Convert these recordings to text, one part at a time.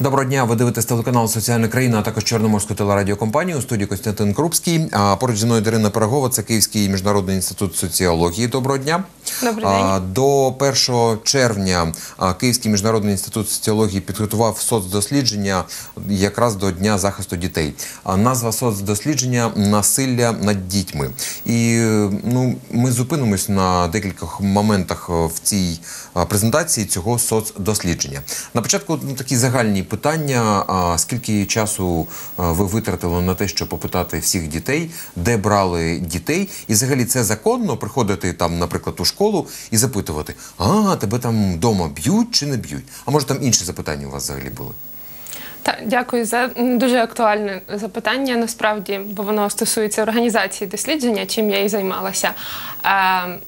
Доброго дня. Ви дивитесь телеканал Соціальна країна, а також Чорноморську телерадіокомпанію. У студії Костянтин Крупський. А поруч зі мною Дарина Пирогова, це Київський міжнародний інститут соціології. Доброго дня. День. А, До 1 червня Київський міжнародний інститут соціології підготував соцдослідження якраз до Дня захисту дітей. Назва соцдослідження насилля над дітьми. І ну, ми зупинимось на декількох моментах в цій презентації цього соцдослідження. На початку ну, такі загальні питання: скільки часу ви витратили на те, щоб попитати всіх дітей, де брали дітей, і взагалі це законно приходити там, наприклад, у школу і запитувати: а тебе там вдома б'ють чи не б'ють? А може там інші запитання у вас взагалі були? Та дякую за дуже актуальне запитання. Насправді, бо воно стосується організації дослідження, чим я і займалася. Е,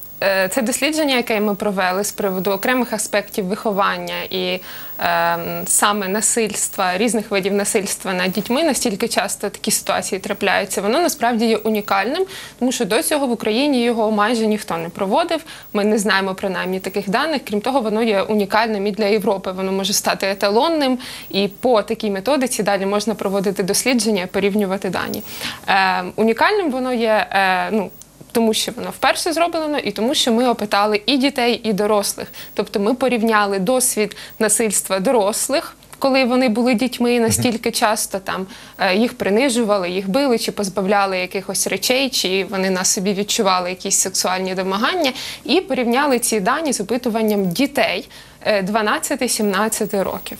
Це дослідження, яке ми провели з приводу окремих аспектів виховання і е, саме насильства, різних видів насильства над дітьми, настільки часто такі ситуації трапляються. Воно насправді є унікальним, тому що до цього в Україні його майже ніхто не проводив. Ми не знаємо принаймні таких даних. Крім того, воно є унікальним і для Європи. Воно може стати еталонним, і по такій методиці далі можна проводити дослідження, порівнювати дані. Е, унікальним воно є. Е, ну, тому що воно вперше зроблено, і тому, що ми опитали і дітей, і дорослих. Тобто ми порівняли досвід насильства дорослих. Коли вони були дітьми, настільки часто там е, їх принижували, їх били чи позбавляли якихось речей, чи вони на собі відчували якісь сексуальні домагання, і порівняли ці дані з опитуванням дітей е, 12-17 років.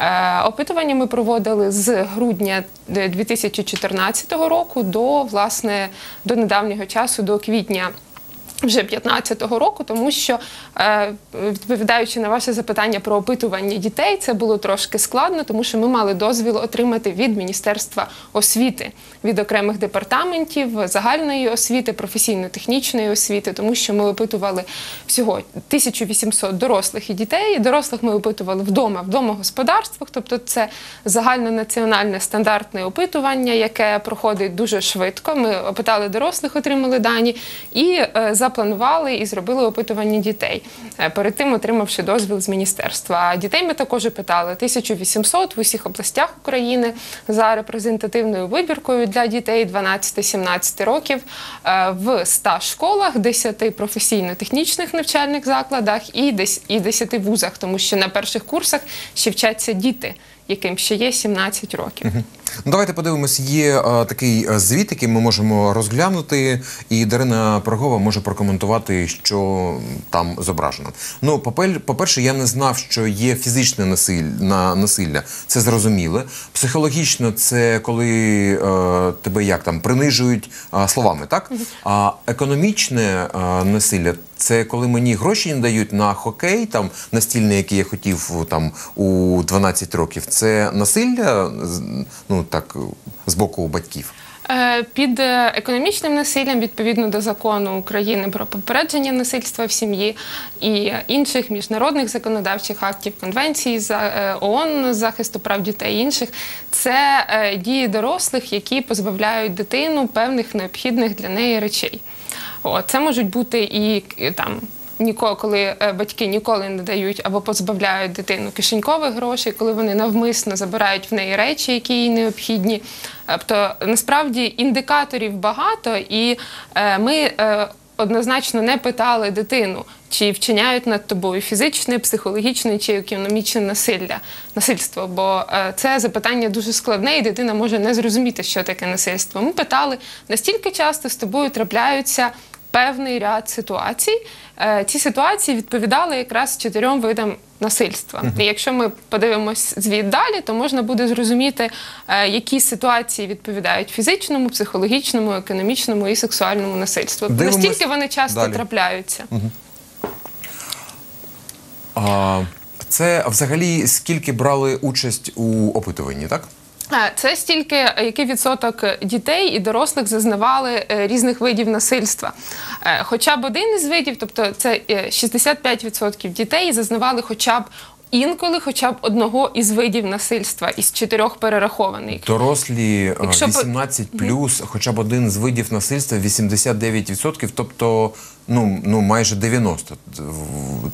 Е, Опитування ми проводили з грудня 2014 року до власне до недавнього часу, до квітня. Вже 15-го року, тому що е, відповідаючи на ваше запитання про опитування дітей, це було трошки складно, тому що ми мали дозвіл отримати від Міністерства освіти, від окремих департаментів загальної освіти, професійно-технічної освіти, тому що ми опитували всього 1800 дорослих і дітей. Дорослих ми опитували вдома, в домогосподарствах, тобто це загальнонаціональне стандартне опитування, яке проходить дуже швидко. Ми опитали дорослих, отримали дані і е, запланували і зробили опитування дітей, е, перед тим отримавши дозвіл з міністерства. Дітей ми також опитали 1800 в усіх областях України за репрезентативною вибіркою для дітей 12-17 років е, в 100 школах, 10 професійно-технічних навчальних закладах і 10 вузах, тому що на перших курсах ще вчаться діти, яким ще є 17 років. Ну, давайте подивимось. Є е, такий е, звіт, який ми можемо розглянути, і Дарина Пирогова може прокоментувати, що там зображено. Ну, по-перше, я не знав, що є фізичне насиль, на, насилля. Це зрозуміле. Психологічно, це коли е, тебе як там принижують е, словами, так? А економічне е, насилля. Це коли мені гроші не дають на хокей, там настільний, який я хотів там у 12 років. Це насилля з- ну так з боку батьків. Е, Під економічним насиллям, відповідно до закону України про попередження насильства в сім'ї і інших міжнародних законодавчих актів, конвенції е, ООН з захисту прав дітей і інших, це е, дії дорослих, які позбавляють дитину певних необхідних для неї речей. О, це можуть бути і там. Ніколи, коли е, батьки ніколи не дають або позбавляють дитину кишенькових грошей, коли вони навмисно забирають в неї речі, які їй необхідні. Тобто насправді індикаторів багато, і е, ми е, однозначно не питали дитину, чи вчиняють над тобою фізичне, психологічне чи економічне насилля, насильство. Бо це запитання дуже складне, і дитина може не зрозуміти, що таке насильство. Ми питали, настільки часто з тобою трапляються певний ряд ситуацій. Е, Ці ситуації відповідали якраз чотирьом видам насильства. І якщо ми подивимось звіт далі, то можна буде зрозуміти, е, які ситуації відповідають фізичному, психологічному, економічному і сексуальному насильству. Дивимось Настільки вони часто далі. трапляються. А, це взагалі скільки брали участь у опитуванні, так? Е, Це стільки, який відсоток дітей і дорослих зазнавали е, різних видів насильства. Е, Хоча б один із видів, тобто це е, 65% дітей зазнавали хоча б інколи, хоча б одного із видів насильства із чотирьох перерахованих. Дорослі Якщо 18 плюс, хоча б один з видів насильства 89%, тобто ну, ну майже 90%.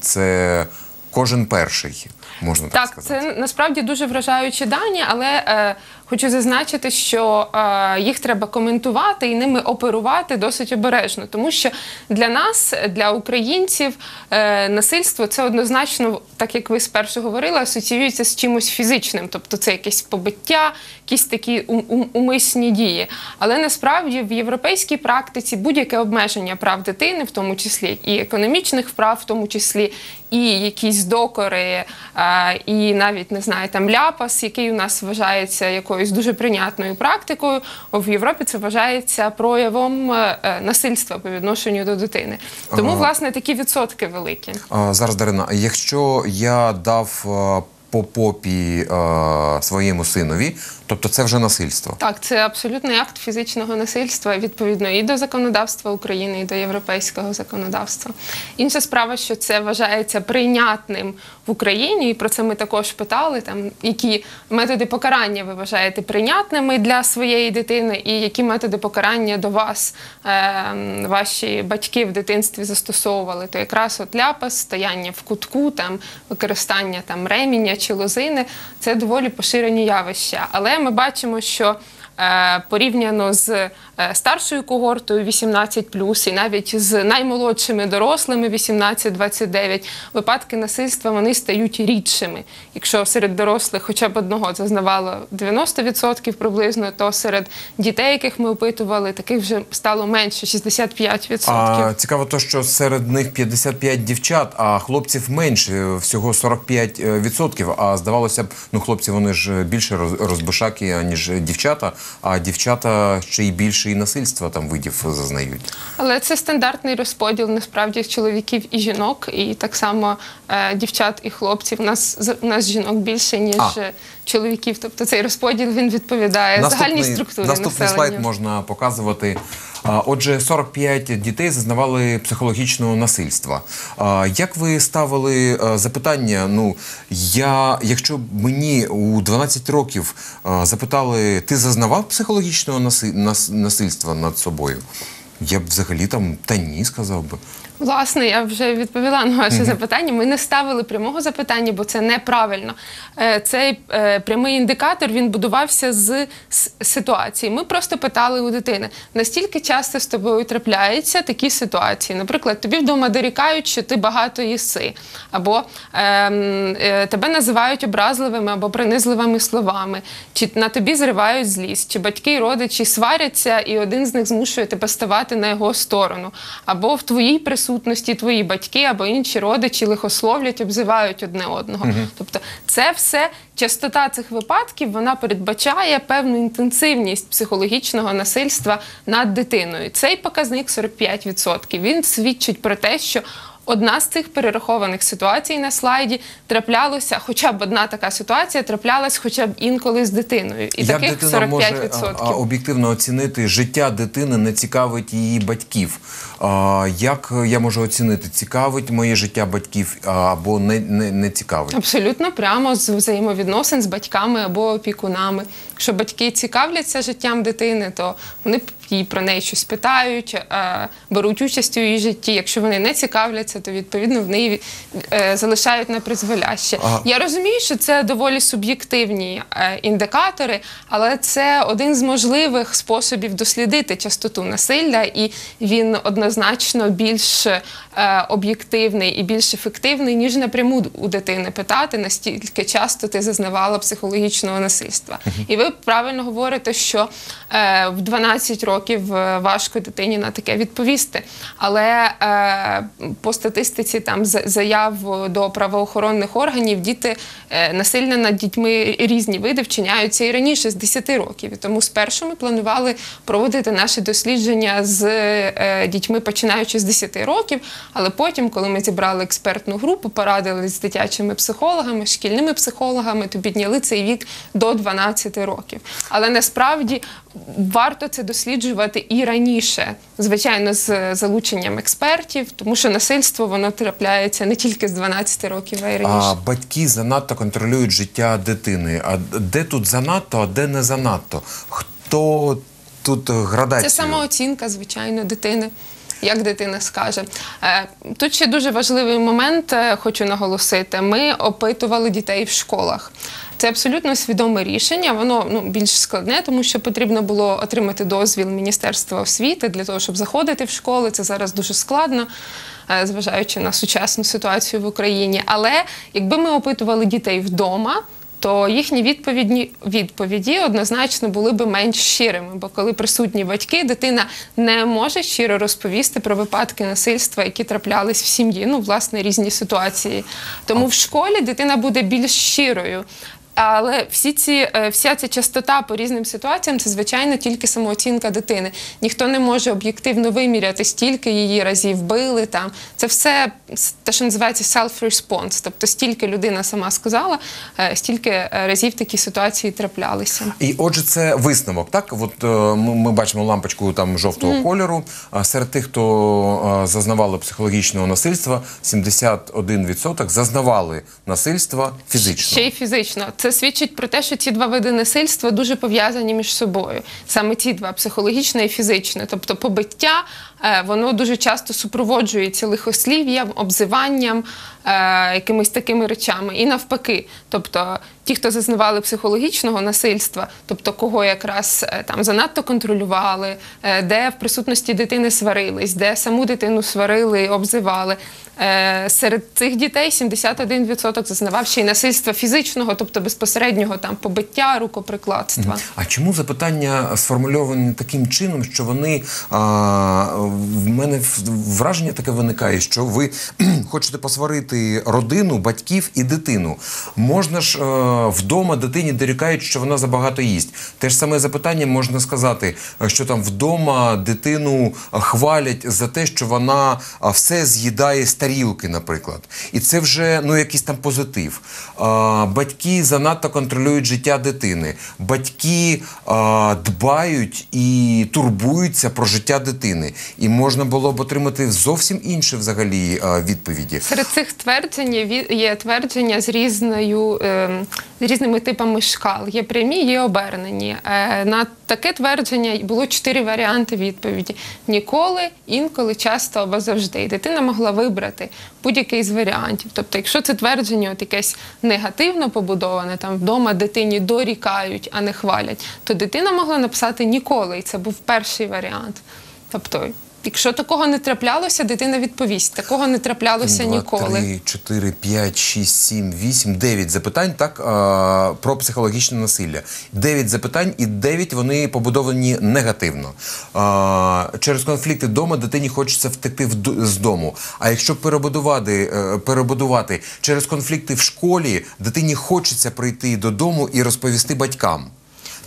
Це кожен перший. Можна так, Так, сказати. це насправді дуже вражаючі дані, але е, хочу зазначити, що е, їх треба коментувати і ними оперувати досить обережно, тому що для нас, для українців, е, насильство це однозначно, так як ви спершу говорили, асоціюється з чимось фізичним, тобто це якесь побиття, якісь такі ум- ум- умисні дії. Але насправді в європейській практиці будь-яке обмеження прав дитини, в тому числі і економічних прав, в тому числі і якісь докори, е, і навіть не знаю, там ляпас, який у нас вважається якоюсь дуже прийнятною практикою. В Європі це вважається проявом е, е, насильства по відношенню до дитини. Тому, Ага. власне, такі відсотки великі. А, зараз, Дарина, якщо я дав е, по попі своєму синові, тобто це вже насильство. Так, це абсолютний акт фізичного насильства відповідно і до законодавства України, і до європейського законодавства. Інша справа, що це вважається прийнятним в Україні, і про це ми також питали. Там які методи покарання ви вважаєте прийнятними для своєї дитини, і які методи покарання до вас е, ваші батьки в дитинстві застосовували? То якраз от ляпас, стояння в кутку, там використання там реміння чи лозини це доволі поширені явища. Але ми бачимо, що порівняно з е, старшою когортою 18+, і навіть з наймолодшими дорослими 18-29, випадки насильства вони стають рідшими. Якщо серед дорослих хоча б одного зазнавало 90% приблизно, то серед дітей, яких ми опитували, таких вже стало менше 65%. А, цікаво, то, що серед них 55 дівчат, а хлопців менше, всього 45%. А здавалося б, ну хлопці вони ж більше роз- розбишаки, ніж дівчата, а дівчата ще й більше і насильства там видів зазнають. Але це стандартний розподіл насправді чоловіків і жінок, і так само е, дівчат і хлопців. У нас з- у нас жінок більше ніж А. чоловіків. Тобто цей розподіл він відповідає загальній структурі наступний населення. слайд можна показувати. Отже, 45 дітей зазнавали психологічного насильства. Як ви ставили запитання? Ну я, якщо б мені у 12 років запитали, ти зазнавав психологічного наси- насильства над собою? Я б взагалі там та ні, сказав би. Власне, я вже відповіла на ваше запитання. Ми не ставили прямого запитання, бо це неправильно. Е, Цей е, прямий індикатор він будувався з ситуації. Ми просто питали у дитини, настільки часто з тобою трапляються такі ситуації. Наприклад, тобі вдома дорікають, що ти багато їси, або ем, е, тебе називають образливими або принизливими словами, чи на тобі зривають злість, чи батьки і родичі сваряться, і один з них змушує тебе ставати на його сторону, або в твоїй присутності твої батьки або інші родичі лихословлять, обзивають одне одного. Тобто, це все частота цих випадків вона передбачає певну інтенсивність психологічного насильства над дитиною. Цей показник 45%. Він свідчить про те, що Одна з цих перерахованих ситуацій на слайді траплялося, хоча б одна така ситуація траплялась хоча б інколи з дитиною. І Як таких дитина 45%. може об'єктивно оцінити життя дитини, не цікавить її батьків? Як я можу оцінити, цікавить моє життя батьків або не, не, не цікавить? Абсолютно прямо з взаємовідносин з батьками або опікунами. Якщо батьки цікавляться життям дитини, то вони їй про неї щось питають, е, беруть участь у її житті. Якщо вони не цікавляться, то відповідно в неї е, залишають на призволяще. Ага. Я розумію, що це доволі суб'єктивні е, індикатори, але це один з можливих способів дослідити частоту насилля, і він однозначно більш об'єктивний і більш ефективний, ніж напряму у дитини питати, настільки часто ти зазнавала психологічного насильства. І ви правильно говорите, що е, в 12 років е, важко дитині на таке відповісти. Але е, по статистиці там за- заяв до правоохоронних органів діти е, насильно над дітьми різні види вчиняються і раніше з 10 років. І тому спершу ми планували проводити наше дослідження з е, дітьми, починаючи з 10 років. Але потім, коли ми зібрали експертну групу, порадились з дитячими психологами, шкільними психологами, то підняли цей вік до 12 років. Але насправді варто це досліджувати і раніше, звичайно, з залученням експертів, тому що насильство воно трапляється не тільки з 12 років, а й раніше. А батьки занадто контролюють життя дитини. А де тут занадто, а де не занадто? Хто тут градацію? Це самооцінка, звичайно, дитини. Як дитина скаже. Е, Тут ще дуже важливий момент, е, хочу наголосити. Ми опитували дітей в школах. Це абсолютно свідоме рішення. Воно ну більш складне, тому що потрібно було отримати дозвіл Міністерства освіти для того, щоб заходити в школи. Це зараз дуже складно, е, зважаючи на сучасну ситуацію в Україні. Але якби ми опитували дітей вдома. То їхні відповідні відповіді однозначно були би менш щирими, бо коли присутні батьки, дитина не може щиро розповісти про випадки насильства, які траплялись в сім'ї. Ну, власне, різні ситуації. Тому в школі дитина буде більш щирою. Але всі ці, е, вся ця частота по різним ситуаціям це звичайно тільки самооцінка дитини. Ніхто не може об'єктивно виміряти, стільки її разів били там. Це все те, що називається self-response. Тобто стільки людина сама сказала, е, стільки е, разів такі ситуації траплялися. І отже, це висновок. Так, от ми, бачимо лампочку там жовтого кольору. А серед тих, хто зазнавали психологічного насильства, 71% зазнавали насильства фізично. Ще й фізично. Це свідчить про те, що ці два види насильства дуже пов'язані між собою. Саме ці два психологічне і фізичне. Тобто побиття, е, воно дуже часто супроводжується лихослів'ям, обзиванням, е, якимись такими речами. І навпаки. Тобто ті, хто зазнавали психологічного насильства, тобто кого якраз е, там занадто контролювали, е, де в присутності дитини сварились, де саму дитину сварили, обзивали. Е, Серед цих дітей 71% зазнавав ще й насильства фізичного, тобто безпосереднього там побиття, рукоприкладства. А чому запитання сформульовані таким чином, що вони а, в мене враження таке виникає, що ви хочете посварити родину, батьків і дитину? Можна ж е, вдома дитині дорікають, що вона забагато їсть. Те ж саме запитання можна сказати, е, що там вдома дитину е, хвалять за те, що вона все з'їдає з тарілки, наприклад. І це вже ну якийсь там позитив. А, батьки занадто контролюють життя дитини. Батьки а, дбають і турбуються про життя дитини. І можна було б отримати зовсім інше взагалі відповіді. Серед цих тверджень є твердження з різною ем, з різними типами шкал. Є прямі, є обернені. Е, На таке твердження було чотири варіанти відповіді: ніколи, інколи, часто або завжди. І дитина могла вибрати будь-який з варіантів. Тобто, якщо це твердження от якесь негативно побудоване, там вдома дитині дорікають, а не хвалять, то дитина могла написати ніколи, і це був перший варіант. Тобто. Якщо такого не траплялося, дитина відповість. Такого не траплялося Два, ніколи. Три, чотири, п'ять, шість, сім, вісім, дев'ять запитань так а, про психологічне насилля. Дев'ять запитань, і дев'ять вони побудовані негативно. А, через конфлікти вдома дитині хочеться втекти з дому. А якщо перебудувати, е, перебудувати через конфлікти в школі, дитині хочеться прийти додому і розповісти батькам.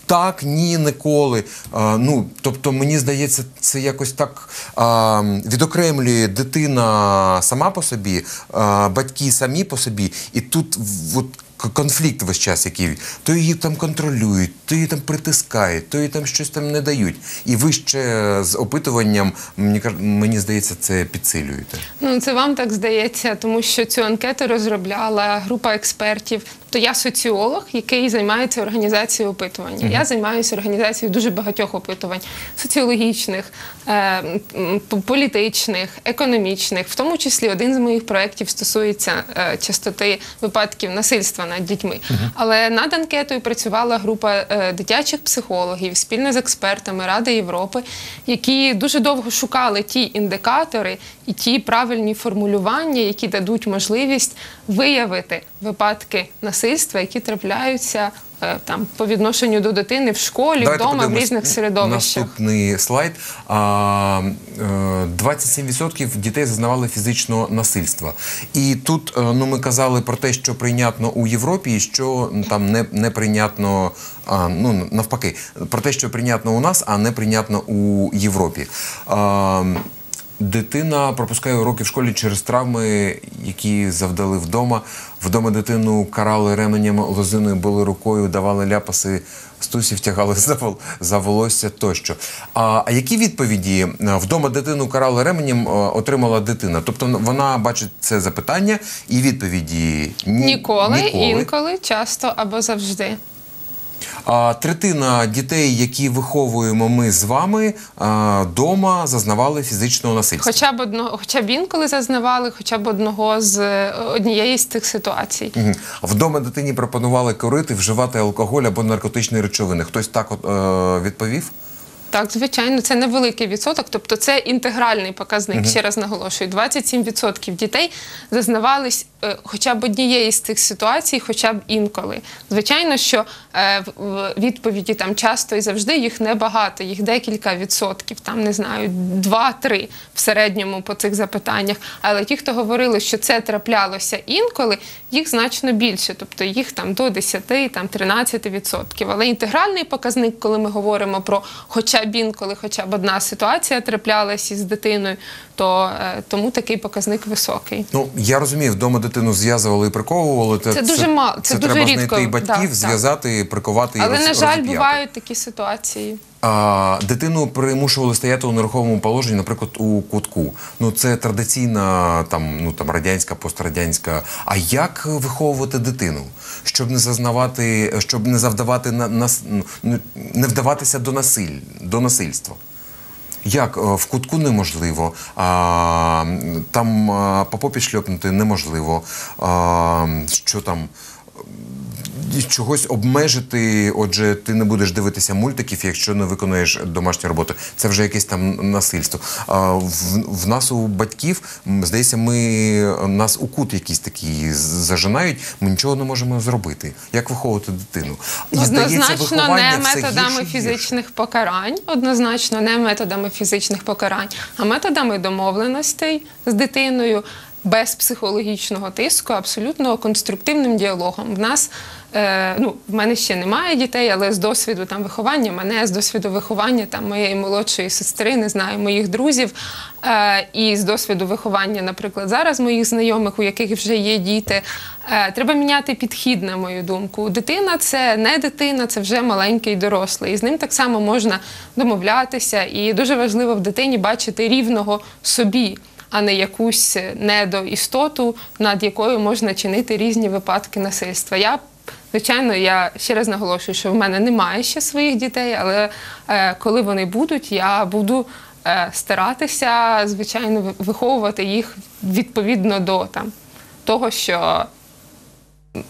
Так, ні, ніколи. А, ну, тобто, мені здається, це якось так а, відокремлює дитина сама по собі, а, батьки самі по собі, і тут от, конфлікт весь час, який то її там контролюють, то її там притискають, то їй там щось там не дають. І ви ще з опитуванням, мені мені здається, це підсилюєте. Ну це вам так здається, тому що цю анкету розробляла група експертів. Тобто я соціолог, який займається організацією опитування. Я займаюся організацією дуже багатьох опитувань соціологічних, е, політичних, економічних. В тому числі один з моїх проєктів стосується е, частоти випадків насильства над дітьми. Але над анкетою працювала група е, дитячих психологів спільно з експертами Ради Європи, які дуже довго шукали ті індикатори і ті правильні формулювання, які дадуть можливість виявити випадки насильства, які трапляються е, там по відношенню до дитини в школі, Давайте вдома, в різних середовищах. Наступний слайд. А, е, 27% дітей зазнавали фізичного насильства. І тут е, ну, ми казали про те, що прийнятно у Європі, і що там не, не прийнятно, а, ну, навпаки, про те, що прийнятно у нас, а не прийнятно у Європі. Дитина пропускає уроки в школі через травми, які завдали вдома. Вдома дитину карали ременем, лозиною били рукою, давали ляпаси, стусів тягали за, вол- за волосся тощо. А, а які відповіді вдома дитину карали ременем е, отримала дитина? Тобто вона бачить це запитання і відповіді ні, Ніколи, інколи, часто або завжди. А третина дітей, які виховуємо ми з вами, вдома дома зазнавали фізичного насильства. Хоча б одного, хоча б інколи зазнавали, хоча б одного з е, однієї з тих ситуацій. Угу. Вдома дитині пропонували курити, вживати алкоголь або наркотичні речовини. Хтось так от, е, відповів? Так, звичайно, це невеликий відсоток, тобто це інтегральний показник. Ще раз наголошую: 27% дітей зазнавались е, хоча б однієї з цих ситуацій, хоча б інколи. Звичайно, що е, в- відповіді там часто і завжди їх небагато, їх декілька відсотків, там не знаю, 2-3 в середньому по цих запитаннях. Але ті, хто говорили, що це траплялося інколи, їх значно більше, тобто їх там до 10, там 13 відсотків. Але інтегральний показник, коли ми говоримо про хоча б інколи, хоча б одна ситуація траплялась із дитиною, то е, тому такий показник високий. Ну я розумію, вдома дитину зв'язували і приковували. Це дуже мало, це дуже треба рідко, знайти батьків, да, зв'язати, прикувати і Але, роз- на жаль, розіп'яти. бувають такі ситуації. А, дитину примушували стояти у нерухомому положенні, наприклад, у кутку. Ну це традиційна там, ну там радянська, пострадянська. А як виховувати дитину, щоб не зазнавати, щоб не завдавати на, нас, ну, не вдаватися до насиль, до насильства? Як Е, в кутку неможливо, а, там а, по попі шльопнути неможливо. А, що там? Чогось обмежити, отже, ти не будеш дивитися мультиків, якщо не виконуєш домашню роботу. Це вже якесь там насильство. А в, в нас у батьків, здається, ми нас у кут якийсь такий зажинають, ми нічого не можемо зробити. Як виховувати дитину? І, Однозначно не методами гірше. фізичних покарань, однозначно не методами фізичних покарань, а методами домовленостей з дитиною. Без психологічного тиску, абсолютно конструктивним діалогом. В нас е, ну, в мене ще немає дітей, але з досвіду там виховання, мене з досвіду виховання там моєї молодшої сестри, не знаю, моїх друзів. Е, і з досвіду виховання, наприклад, зараз моїх знайомих, у яких вже є діти, е, треба міняти підхід, на мою думку. Дитина це не дитина, це вже маленький дорослий. І з ним так само можна домовлятися. І дуже важливо в дитині бачити рівного собі. А не якусь недоістоту, над якою можна чинити різні випадки насильства. Я звичайно, я ще раз наголошую, що в мене немає ще своїх дітей, але е, коли вони будуть, я буду е, старатися, звичайно, виховувати їх відповідно до там того, що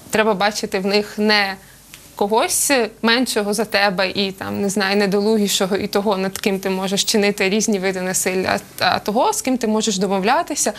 треба бачити в них не когось меншого за тебе і там не знаю, недолугішого, і того, над ким ти можеш чинити різні види насилля, а того, з ким ти можеш домовлятися.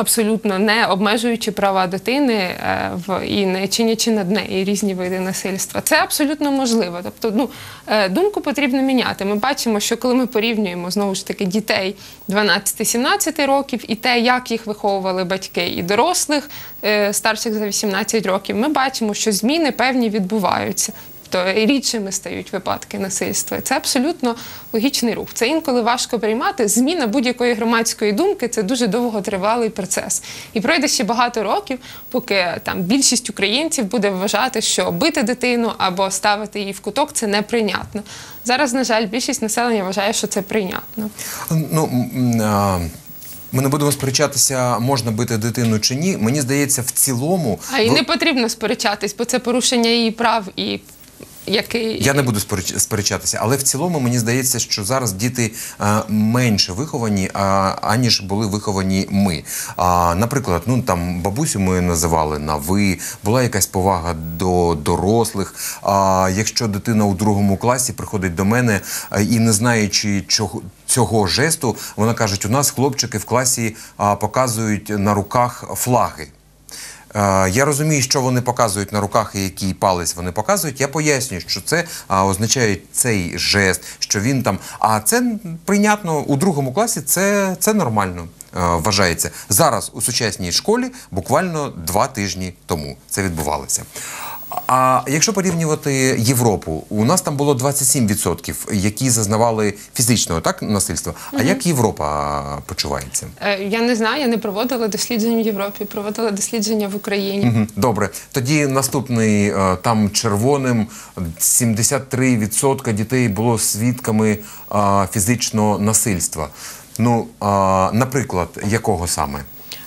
Абсолютно не обмежуючи права дитини е, в і не чинячи над нею різні види насильства. Це абсолютно можливо. Тобто, ну е, думку потрібно міняти. Ми бачимо, що коли ми порівнюємо знову ж таки дітей 12-17 років і те, як їх виховували батьки, і дорослих е, старших за 18 років, ми бачимо, що зміни певні відбуваються. То рідшими стають випадки насильства. Це абсолютно логічний рух. Це інколи важко приймати. Зміна будь-якої громадської думки це дуже довготривалий процес. І пройде ще багато років, поки там більшість українців буде вважати, що бити дитину або ставити її в куток це неприйнятно. Зараз, на жаль, більшість населення вважає, що це прийнятно. Ну, ми не будемо сперечатися, можна бити дитину чи ні. Мені здається, в цілому. А і ви- не потрібно сперечатись, бо це порушення її прав і який Я не буду спереч- сперечатися, але в цілому мені здається, що зараз діти е, менше виховані, аніж були виховані ми. Наприклад, ну там бабусю ми називали на ви, була якась повага до дорослих. А якщо дитина у другому класі приходить до мене е, і не знаючи чого. Цього жесту вона каже, у нас хлопчики в класі показують на руках флаги. Я розумію, що вони показують на руках і який палець вони показують. Я пояснюю, що це означає цей жест, що він там. А це прийнятно у другому класі. Це, це нормально вважається. Зараз у сучасній школі буквально два тижні тому це відбувалося. А якщо порівнювати Європу, у нас там було 27%, які зазнавали фізичного так насильства. А як Європа почувається? Е, я не знаю, я не проводила дослідження в Європі, проводила дослідження в Україні. Мгм, Добре, тоді наступний е, там червоним 73% дітей було свідками е, фізичного насильства. Ну, наприклад, якого саме?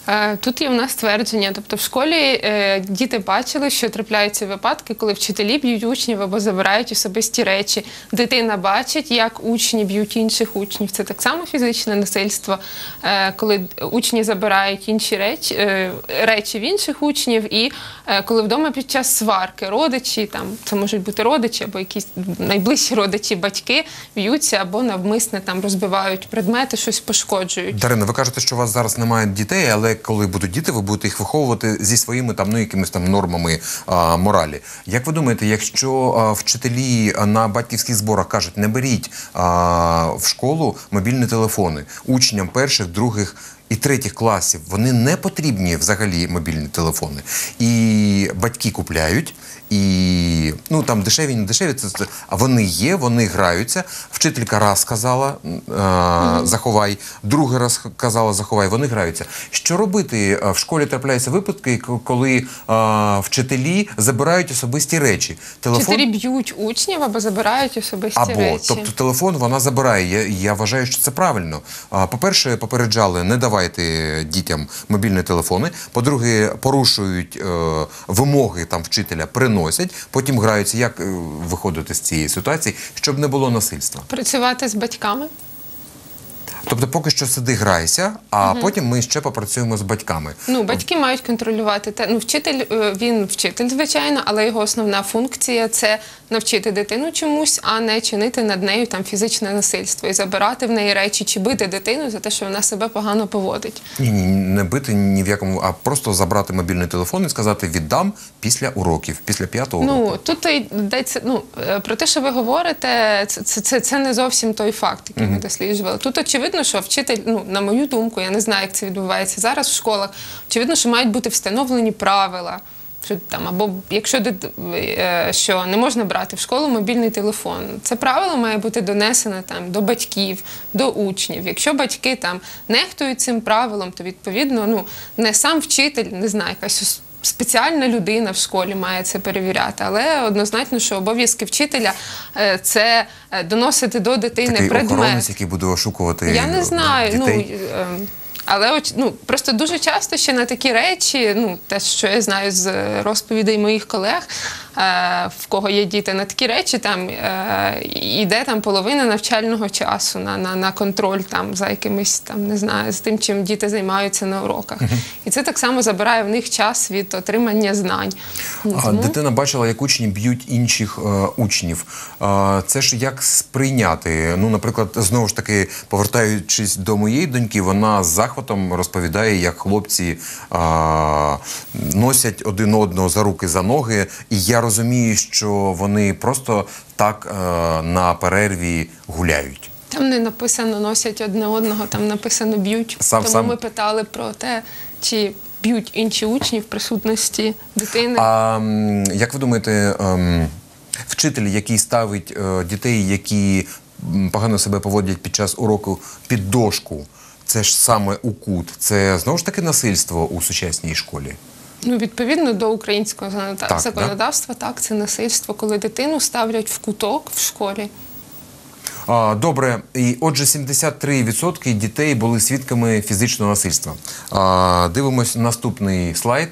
Е, Тут є у нас твердження, тобто в школі е, діти бачили, що трапляються випадки, коли вчителі б'ють учнів або забирають особисті речі. Дитина бачить, як учні б'ють інших учнів. Це так само фізичне насильство, е, коли учні забирають інші речі, речі в інших учнів, і коли вдома під час сварки родичі, там це можуть бути родичі або якісь найближчі родичі, батьки б'ються або навмисне там розбивають предмети, щось пошкоджують. Дарина, ви кажете, що у вас зараз немає дітей, але коли будуть діти, ви будете їх виховувати зі своїми там ну якимись там нормами а, моралі. Як ви думаєте, якщо а, вчителі на батьківських зборах кажуть, не беріть а, в школу мобільні телефони учням перших, других. І третіх класів вони не потрібні взагалі мобільні телефони. І батьки купляють, і ну там дешеві, не дешеві, це, це а вони є, вони граються. Вчителька раз сказала е, заховай, другий раз казала заховай, вони граються. Що робити? Е, В школі трапляються випадки, коли е, вчителі забирають особисті речі. Телефон Вчителі б'ють учнів або забирають особисті або, речі. тобто телефон вона забирає. Я, я вважаю, що це правильно. По-перше, попереджали, не давайте дітям мобільні телефони. По-друге, порушують е, вимоги там вчителя, приносять, потім граються, як е, виходити з цієї ситуації, щоб не було насильства. Працювати з батьками. Тобто, поки що сиди, грайся, а потім ми ще попрацюємо з батьками. Ну, батьки мають контролювати те. Ну, вчитель е, він вчитель, звичайно, але його основна функція це навчити дитину чомусь, а не чинити над нею там фізичне насильство і забирати в неї речі чи бити дитину за те, що вона себе погано поводить. Ні, ні, не бити ні в якому, а просто забрати мобільний телефон і сказати віддам після уроків, після п'ятого. Ну тут йдеться ну е, про те, що ви говорите, це, це, це, це не зовсім той факт, який ми досліджували. Тут очевидно, що вчитель, ну на мою думку, я не знаю, як це відбувається зараз в школах. Очевидно, що мають бути встановлені правила. Що там, або якщо е, що не можна брати в школу мобільний телефон, це правило має бути донесено там до батьків, до учнів. Якщо батьки там нехтують цим правилом, то відповідно ну не сам вчитель, не знаю, якась спеціальна людина в школі має це перевіряти, але однозначно, що обов'язки вчителя е, це е, доносити до дитини Такий предмет. охоронець, який буде ошукувати Я не е, знаю. Ну, дітей. е, але ну, просто дуже часто ще на такі речі, ну, те, що я знаю з е, розповідей моїх колег, е, в кого є діти, на такі речі там е, йде там половина навчального часу на, на, на контроль там, за якимись там, не знаю, з тим, чим діти займаються на уроках. І це так само забирає в них час від отримання знань. А, тому- Дитина бачила, як учні б'ють інших е, учнів. Е, це ж як сприйняти? Ну, наприклад, знову ж таки, повертаючись до моєї доньки, вона з захватом розповідає, як хлопці е, носять один одного за руки за ноги. І я розумію, що вони просто так е, на перерві гуляють. Там не написано носять одне одного, там написано б'ють. Сам- Тому сам- ми питали про те, чи б'ють інші учні в присутності дитини. А як ви думаєте, ем, вчитель, який ставить е, дітей, які погано себе поводять під час уроку під дошку, це ж саме у кут, це знову ж таки насильство у сучасній школі? Ну, відповідно до українського Так, законодавства, так, це насильство, коли дитину ставлять в куток в школі. А, добре, і отже, 73% дітей були свідками фізичного насильства. А, дивимось наступний слайд.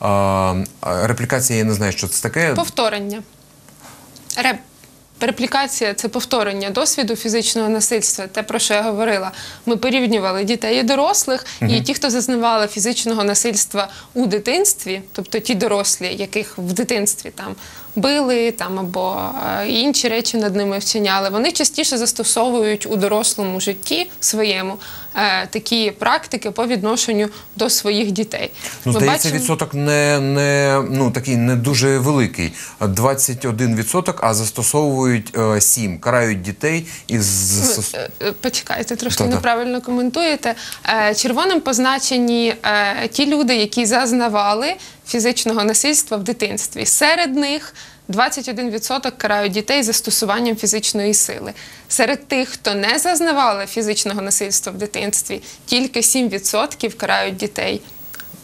А, реплікація, я не знаю, що це таке. Повторення. Реп. Реплікація це повторення досвіду фізичного насильства, те, про що я говорила. Ми порівнювали дітей і дорослих, і ті, хто зазнавали фізичного насильства у дитинстві, тобто ті дорослі, яких в дитинстві там били там або е, інші речі над ними вчиняли, вони частіше застосовують у дорослому житті своєму е, такі практики по відношенню до своїх дітей. Ну, Ми здається, бачимо- відсоток не, не, ну, такий не дуже великий. 21%, а застосовують е, 7, карають дітей із... Е, е, Почекайте, трошки неправильно коментуєте. Е, Червоним позначені е, ті люди, які зазнавали фізичного насильства в дитинстві. Серед них 21% карають дітей застосуванням фізичної сили. Серед тих, хто не зазнавали фізичного насильства в дитинстві, тільки 7% карають дітей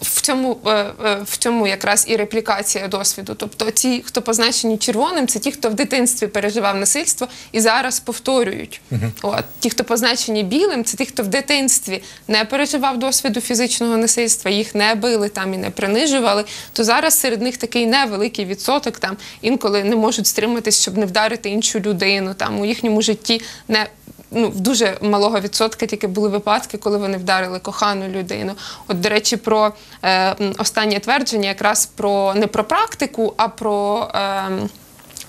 в цьому, е, е, в цьому якраз і реплікація досвіду. Тобто, ті, хто позначені червоним, це ті, хто в дитинстві переживав насильство і зараз повторюють. От ті, хто позначені білим, це ті, хто в дитинстві не переживав досвіду фізичного насильства, їх не били там і не принижували. То зараз серед них такий невеликий відсоток, там інколи не можуть стриматись, щоб не вдарити іншу людину. Там у їхньому житті не ну, в дуже малого відсотка тільки були випадки, коли вони вдарили кохану людину. От, до речі, про е, останнє твердження якраз про не про практику, а про е,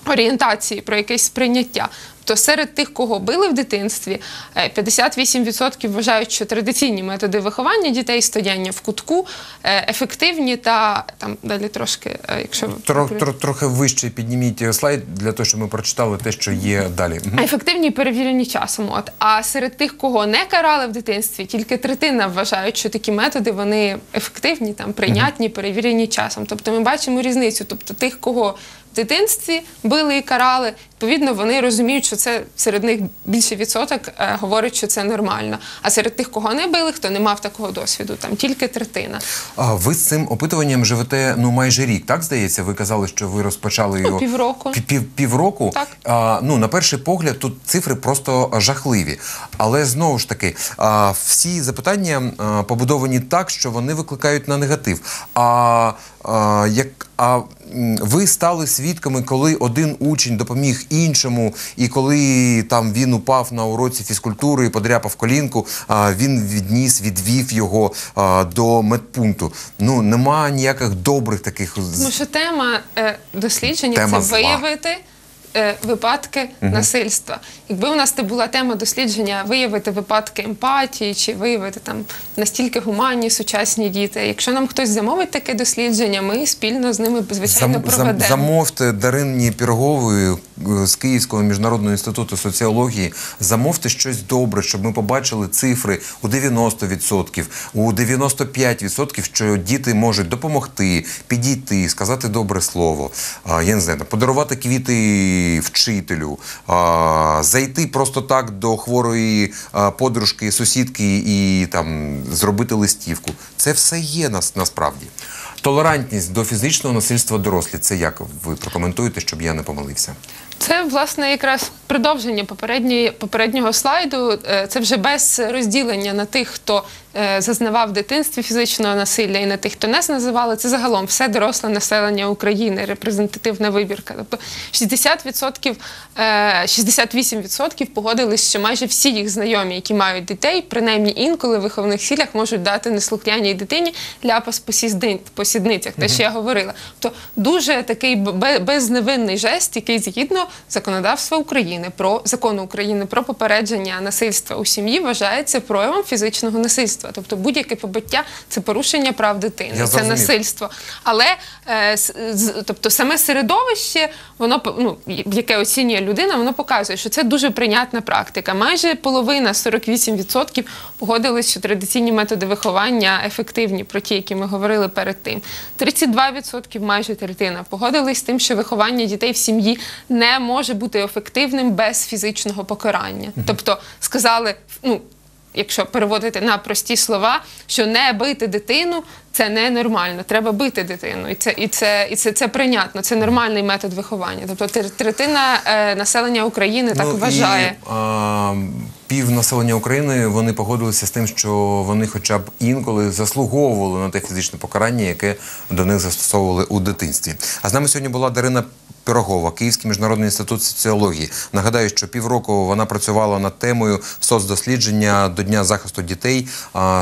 орієнтації, про якесь сприйняття. То серед тих, кого били в дитинстві, е, 58% вважають, що традиційні методи виховання дітей, стояння в кутку, е, ефективні та там далі трошки, е, якщо ви Тро, тро, трохи вище підніміть слайд для того, щоб ми прочитали те, що є далі. Ефективні і перевірені часом. От а серед тих, кого не карали в дитинстві, тільки третина вважають, що такі методи вони ефективні, там прийнятні, перевірені часом. Тобто ми бачимо різницю. Тобто тих, кого дитинстві били і карали, відповідно, вони розуміють, що це серед них більше відсоток е, говорить, що це нормально. А серед тих, кого не били, хто не мав такого досвіду, там тільки третина. А ви з цим опитуванням живете ну майже рік, так здається? Ви казали, що ви розпочали його півроку. Пів, пів, півроку. Так. А, ну на перший погляд тут цифри просто жахливі. Але знову ж таки, а, всі запитання а, побудовані так, що вони викликають на негатив. А, а, як а ви стали свідками, коли один учень допоміг іншому, і коли там він упав на уроці фізкультури і подряпав колінку, він відніс, відвів його до медпункту. Ну нема ніяких добрих таких Тому що тема е, дослідження Тема це зла. виявити е, випадки насильства. Якби у нас не була тема дослідження виявити випадки емпатії чи виявити там настільки гуманні сучасні діти. Якщо нам хтось замовить таке дослідження, ми спільно з ними звичайно Зам- зам- замовте Дарині Пірогової е, з Київського міжнародного інституту соціології. Замовте щось добре, щоб ми побачили цифри у 90%, у 95%, що діти можуть допомогти, підійти, сказати добре слово. Я не знаю, подарувати квіти вчителю, а, зайти просто так до хворої подружки, сусідки і там зробити листівку. Це все є нас насправді. Толерантність до фізичного насильства дорослі. Це як ви прокоментуєте, щоб я не помилився? Це власне якраз продовження попереднього слайду. Е, Це вже без розділення на тих, хто е, зазнавав в дитинстві фізичного насилля, і на тих, хто не зазнавали. Це загалом все доросле населення України, репрезентативна вибірка. Тобто 60%, е, 68% погодились, що майже всі їх знайомі, які мають дітей, принаймні інколи в виховних цілях можуть дати неслухняній дитині ляпас по сідни- по сідницях, те, що я говорила. Тобто дуже такий бе- безневинний жест, який згідно законодавства України про закону України про попередження насильства у сім'ї вважається проявом фізичного насильства. Тобто будь-яке побиття це порушення прав дитини, Я це зрозумів. насильство. Але е, з- тобто саме середовище, воно ну, яке оцінює людина, воно показує, що це дуже прийнятна практика. Майже половина, 48% погодились, що традиційні методи виховання ефективні, про ті, які ми говорили перед тим. 32% майже третина погодились з тим, що виховання дітей в сім'ї не може бути ефективним без фізичного покарання. Тобто сказали, ну. Якщо переводити на прості слова, що не бити дитину це ненормально. Треба бити дитину, і це і це і це, це прийнятно. Це нормальний метод виховання. Тобто третина е, населення України так вважає. Ну, І, а, пів населення України вони погодилися з тим, що вони хоча б інколи заслуговували на те фізичне покарання, яке до них застосовували у дитинстві. А з нами сьогодні була Дарина Пірогова, Київський міжнародний інститут соціології. Нагадаю, що півроку вона працювала над темою соцдослідження до Дня захисту дітей,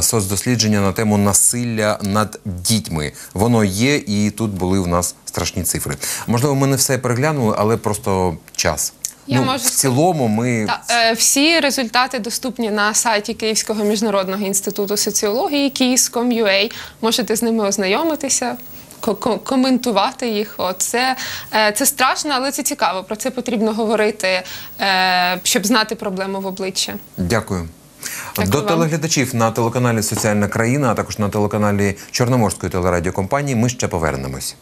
соцдослідження на тему насилля над дітьми. Воно є, і тут були в нас страшні цифри. Можливо, ми не все переглянули, але просто час. Я ну, можу в цілому ми Та, е, всі результати доступні на сайті Київського міжнародного інституту соціології KIS.com.ua. Можете з ними ознайомитися. Ко- ко- Коментувати їх, От це, е, це страшно, але це цікаво. Про це потрібно говорити, е, щоб знати проблему в обличчя. дякую. Дякую До вам. телеглядачів на телеканалі Соціальна країна, а також на телеканалі Чорноморської телерадіокомпанії. Ми ще повернемось.